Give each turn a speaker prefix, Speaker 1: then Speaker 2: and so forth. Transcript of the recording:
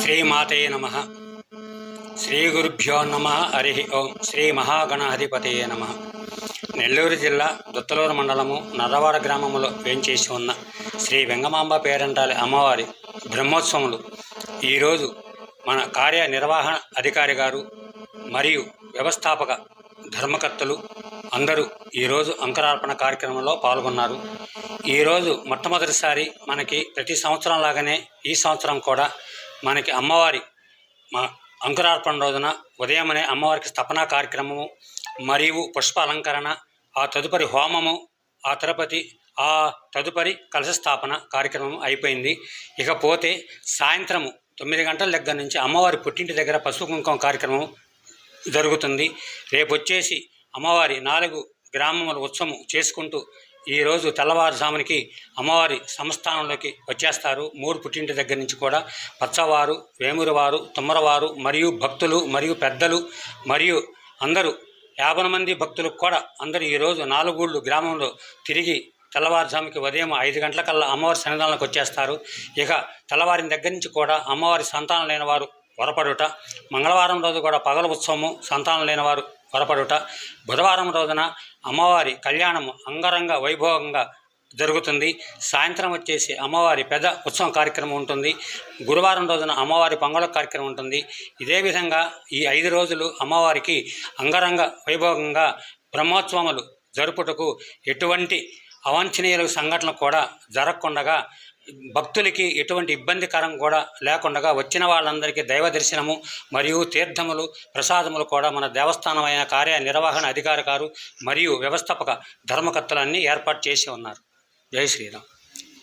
Speaker 1: శ్రీమాతే నమ. శ్రీ గురుభ్యో నమ హరి. ఓం శ్రీ మహాగణాధిపతయే నమ. నెల్లూరు జిల్లా దుత్తలూరు మండలము నర్రవాడ గ్రామములో వేంచేసి ఉన్న శ్రీ వెంగమాంబ పేరంటాలి అమ్మవారి బ్రహ్మోత్సవములు. ఈరోజు మన కార్యనిర్వహణ అధికారి గారు మరియు వ్యవస్థాపక ధర్మకర్తలు అందరూ ఈరోజు అంకరార్పణ కార్యక్రమంలో పాల్గొన్నారు. ఈరోజు మొట్టమొదటిసారి మనకి ప్రతి సంవత్సరం లాగానే ఈ సంవత్సరం కూడా మనకి అమ్మవారి మా అంకురార్పణ రోజున ఉదయమనే అమ్మవారికి స్థపన కార్యక్రమము మరియు పుష్ప అలంకరణ ఆ తదుపరి హోమము ఆ తిరుపతి ఆ తదుపరి కలశ స్థాపన కార్యక్రమం అయిపోయింది. ఇకపోతే సాయంత్రము తొమ్మిది గంటల దగ్గర నుంచి అమ్మవారి పుట్టింటి దగ్గర పసుపు కుంకుమ కార్యక్రమం జరుగుతుంది. రేపు వచ్చేసి అమ్మవారి నాలుగు గ్రామముల ఉత్సవం చేసుకుంటూ ఈరోజు తెల్లవారుజామునికి అమ్మవారి సంస్థానంలోకి వచ్చేస్తారు. మూడు పుట్టింటి దగ్గర నుంచి కూడా పచ్చవారు వేమురవారు తుమ్మరవారు మరియు భక్తులు మరియు పెద్దలు మరియు అందరూ యాభై మంది భక్తులకు కూడా అందరూ ఈరోజు నాలుగూళ్ళు గ్రామంలో తిరిగి తెల్లవారుజాముకి ఉదయం ఐదు గంటలకల్లా అమ్మవారి సన్నిధానంలోకి వచ్చేస్తారు. ఇక తెల్లవారిన దగ్గర నుంచి కూడా అమ్మవారి సంతానం లేని వారు వరపడుట మంగళవారం రోజు కూడా పగల ఉత్సవము సంతానం లేని వారు వరపడుట బుధవారం రోజున అమ్మవారి కళ్యాణము అంగరంగ వైభవంగా జరుగుతుంది. సాయంత్రం వచ్చేసి అమ్మవారి పెద్ద ఉత్సవం కార్యక్రమం ఉంటుంది. గురువారం రోజున అమ్మవారి పొంగళ కార్యక్రమం ఉంటుంది. ఇదే విధంగా ఈ ఐదు రోజులు అమ్మవారికి అంగరంగ వైభవంగా బ్రహ్మోత్సవములు జరుపుటకు ఎటువంటి అవాంఛనీయుల సంఘటనలు కూడా జరగకుండగా భక్తులకి ఎటువంటి ఇబ్బందికరం కూడా లేకుండా వచ్చిన వాళ్ళందరికీ దైవ దర్శనము మరియు తీర్థములు ప్రసాదములు కూడా మన దేవస్థానమైన కార్యనిర్వహణ అధికారి గారు మరియు వ్యవస్థాపక ధర్మకర్తలన్నీ ఏర్పాటు చేసి ఉన్నారు. జై శ్రీరామ్.